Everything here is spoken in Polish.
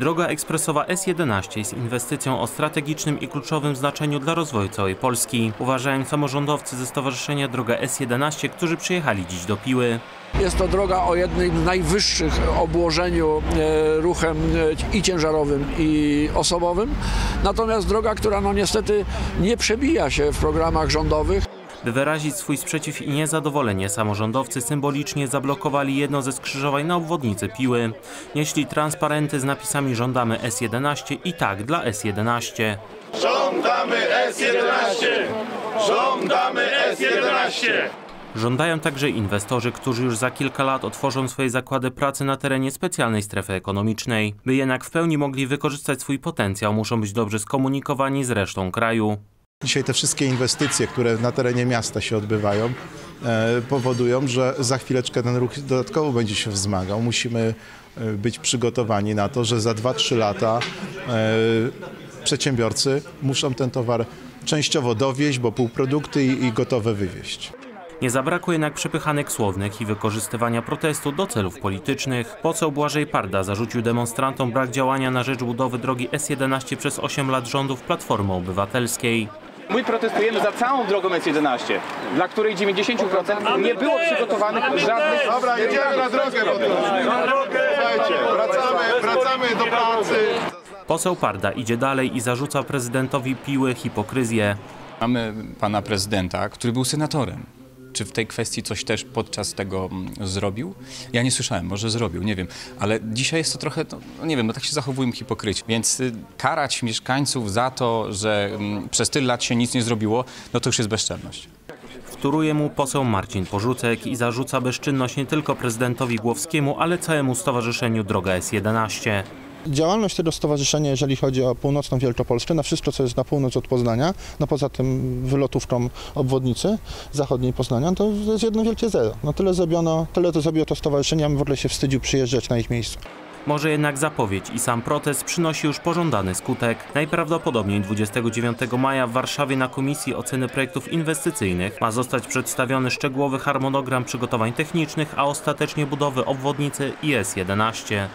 Droga ekspresowa S11 jest inwestycją o strategicznym i kluczowym znaczeniu dla rozwoju całej Polski, uważają samorządowcy ze Stowarzyszenia Droga S11, którzy przyjechali dziś do Piły. Jest to droga o jednym z najwyższych obłożeniu e, ruchem e, i ciężarowym i osobowym. Natomiast droga, która no niestety nie przebija się w programach rządowych. By wyrazić swój sprzeciw i niezadowolenie, samorządowcy symbolicznie zablokowali jedno ze skrzyżowań na obwodnicy Piły. Nieśli transparenty z napisami żądamy S11 i tak dla S11. Żądamy S11! Żądamy S11! Żądają także inwestorzy, którzy już za kilka lat otworzą swoje zakłady pracy na terenie specjalnej strefy ekonomicznej. By jednak w pełni mogli wykorzystać swój potencjał, muszą być dobrze skomunikowani z resztą kraju. Dzisiaj te wszystkie inwestycje, które na terenie miasta się odbywają, e, powodują, że za chwileczkę ten ruch dodatkowo będzie się wzmagał. Musimy e, być przygotowani na to, że za 2-3 lata e, przedsiębiorcy muszą ten towar częściowo dowieść, bo półprodukty i, gotowe wywieźć. Nie zabrakło jednak przepychanek słownych i wykorzystywania protestu do celów politycznych. Poseł Błażej Parda zarzucił demonstrantom brak działania na rzecz budowy drogi S11 przez 8 lat rządów Platformy Obywatelskiej. My protestujemy za całą drogą S11, dla której 90% nie było przygotowanych żadnych... Dobra, jedziemy na drogę po Słuchajcie, wracamy, wracamy do pracy. Poseł Parda idzie dalej i zarzuca prezydentowi Piły hipokryzję. Mamy pana prezydenta, który był senatorem. Czy w tej kwestii coś też podczas tego mm, zrobił? Ja nie słyszałem, może zrobił, nie wiem. Ale dzisiaj jest to trochę, no, nie wiem, no tak się zachowują hipokryci. Więc y, karać mieszkańców za to, że mm, przez tyle lat się nic nie zrobiło, no to już jest bezczelność. Wtóruje mu poseł Marcin Porzucek i zarzuca bezczynność nie tylko prezydentowi Głowskiemu, ale całemu stowarzyszeniu Droga S11. Działalność tego stowarzyszenia, jeżeli chodzi o północną Wielkopolskę, na wszystko, co jest na północ od Poznania, no poza tym wylotówką obwodnicy zachodniej Poznania, to jest jedno wielkie zero. No tyle zrobiono, tyle to zrobiło to stowarzyszenie, a w ogóle się wstydził przyjeżdżać na ich miejsce. Może jednak zapowiedź i sam protest przynosi już pożądany skutek. Najprawdopodobniej 29 maja w Warszawie na Komisji Oceny Projektów Inwestycyjnych ma zostać przedstawiony szczegółowy harmonogram przygotowań technicznych, a ostatecznie budowy obwodnicy IS-11.